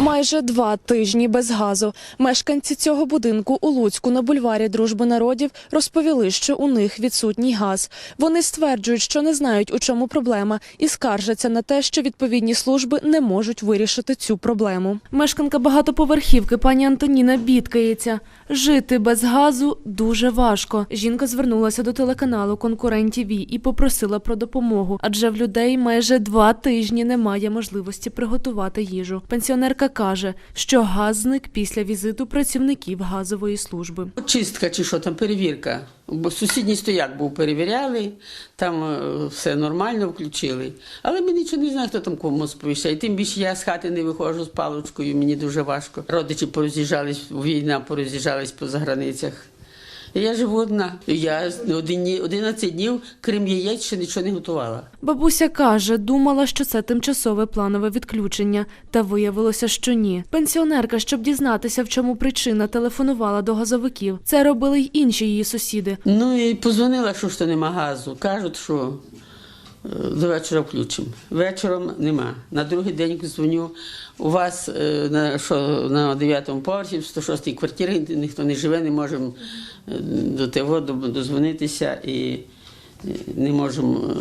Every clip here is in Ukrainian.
Майже два тижні без газу. Мешканці цього будинку у Луцьку на бульварі Дружби народів розповіли, що у них відсутній газ. Вони стверджують, що не знають, у чому проблема, і скаржаться на те, що відповідні служби не можуть вирішити цю проблему. Мешканка багатоповерхівки пані Антоніна бідкається. Жити без газу дуже важко. Жінка звернулася до телеканалу Конкурент ТІВІ і попросила про допомогу, адже в людей майже два тижні немає можливості приготувати їжу. Пенсіонерка каже, що газ зник після візиту працівників газової служби. Чистка чи що там, перевірка. Бо сусідній стояк був, перевіряли, там е, все нормально включили. Але ми нічого не знаємо, хто там кому сповіщає. Тим більше я з хати не виходжу з палочкою. мені дуже важко. Родичі пороз'їжджались, війна пороз'їжджались по заграницях. Я живу одна. Я один- 11 днів, крім яєць, ще нічого не готувала. Бабуся каже, думала, що це тимчасове планове відключення, та виявилося, що ні. Пенсіонерка, щоб дізнатися, в чому причина, телефонувала до газовиків. Це робили й інші її сусіди. Ну і позвонила, що ж то нема газу. Кажуть, що до вечора включимо. Вечором нема. На другий день дзвоню. У вас е, на, що, на 9-му поверсі, в 106-й квартирі ніхто не живе, не можемо е, до того дозвонитися і е, не можемо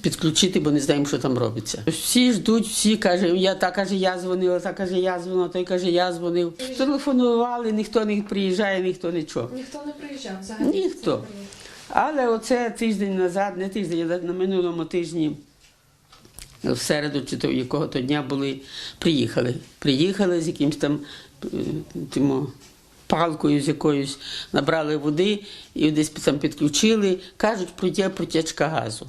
підключити, бо не знаємо, що там робиться. Всі ждуть, всі каже, я та каже, я дзвонила, та каже, я дзвонила, той каже, я дзвонив. Телефонували, ніхто не приїжджає, ніхто нічого. Ніхто не приїжджав Ніхто. Але оце тиждень назад, не тиждень, а на минулому тижні, в середу чи то якого то дня були, приїхали. Приїхали з якимось там е, тимо, палкою з якоюсь, набрали води і десь там підключили. Кажуть, про протічка газу.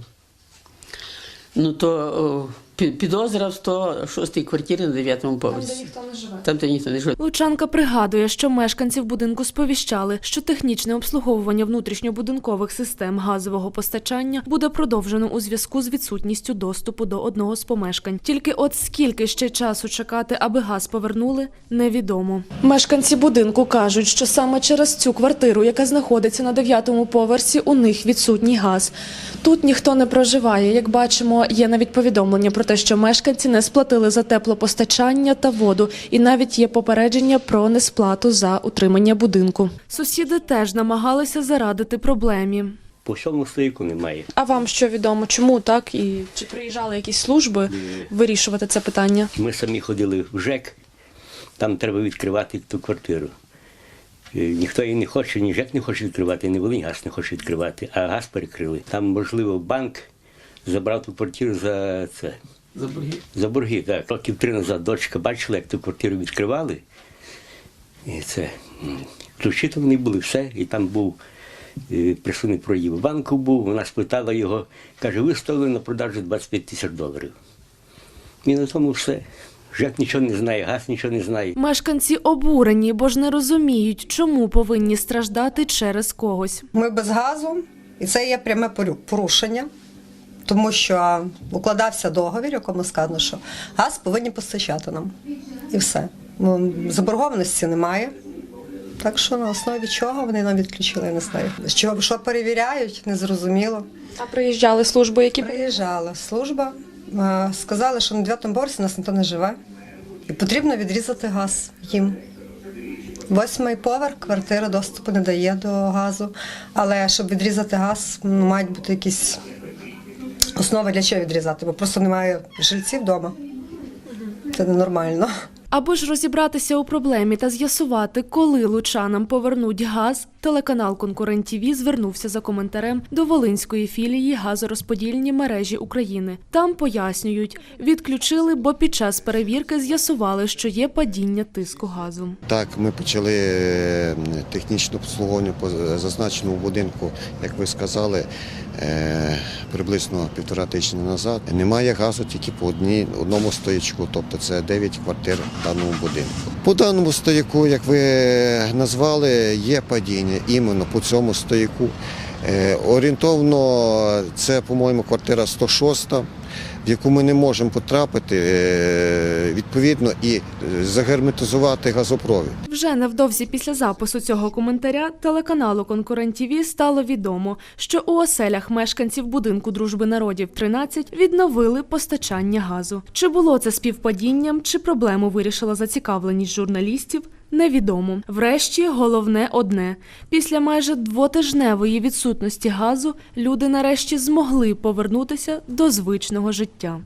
Ну то о, пі- підозра в 106-й квартирі на 9-му поверсі. не живе. Там, де ніхто не живе. Лучанка пригадує, що мешканців будинку сповіщали, що технічне обслуговування внутрішньобудинкових систем газового постачання буде продовжено у зв'язку з відсутністю доступу до одного з помешкань. Тільки от скільки ще часу чекати, аби газ повернули, невідомо. Мешканці будинку кажуть, що саме через цю квартиру, яка знаходиться на дев'ятому поверсі, у них відсутній газ. Тут ніхто не проживає. Як бачимо, є навіть повідомлення про те, що мешканці не сплатили за теплопостачання та воду, і навіть є попередження про несплату за утримання будинку. Сусіди теж намагалися зарадити проблемі. По всьому стоїку немає. А вам що відомо, чому так і чи приїжджали якісь служби вирішувати це питання? Ми самі ходили в ЖЕК, там треба відкривати ту квартиру. Е, Ніхто її не хоче, ні ЖЕК не хоче відкривати, ні Волинь не хоче відкривати, а газ перекрили. Там, можливо, банк забрав ту квартиру за це. За борги. За борги, так. Років три назад дочка бачила, як ту квартиру відкривали. І це ключі там не були, все. І там був е, присутний проїв банку був, вона спитала його, каже, виставили на продажу 25 тисяч доларів. І на тому все. ЖЕК нічого не знає, газ нічого не знає. Мешканці обурені, бо ж не розуміють, чому повинні страждати через когось. Ми без газу, і це є пряме порушення, тому що укладався договір, якому сказано, що газ повинні постачати нам. І все. Ну, Заборгованості немає. Так що на основі чого вони нам відключили, я не знаю. Що, що перевіряють, незрозуміло. А приїжджали служби, які Приїжджала служба, сказали, що на дев'ятому поверсі нас ніхто не живе. І потрібно відрізати газ їм. Восьмий поверх квартира доступу не дає до газу. Але щоб відрізати газ, мають бути якісь основи для чого відрізати, бо просто немає жильців вдома. Це ненормально. Аби ж розібратися у проблемі та з'ясувати, коли лучанам повернуть газ, телеканал Конкурент ТІВІ звернувся за коментарем до Волинської філії газорозподільні мережі України. Там пояснюють, відключили, бо під час перевірки з'ясували, що є падіння тиску газу. Так, ми почали е, технічне обслуговування по зазначеному будинку, як ви сказали, е, приблизно півтора тижня назад. Немає газу тільки по одній, одному стоячку, тобто це 9 квартир в даному будинку. По даному стояку, як ви назвали, є падіння іменно по цьому стояку. Е, Орієнтовно це, по-моєму, квартира 106, в яку ми не можемо потрапити. Відповідно і е, загерметизувати газопровід. Вже невдовзі після запису цього коментаря телеканалу Конкурент ТІВІ стало відомо, що у оселях мешканців будинку дружби народів 13 відновили постачання газу. Чи було це співпадінням, чи проблему вирішила зацікавленість журналістів? Невідомо. Врешті головне одне: після майже двотижневої відсутності газу люди нарешті змогли повернутися до звичного життя.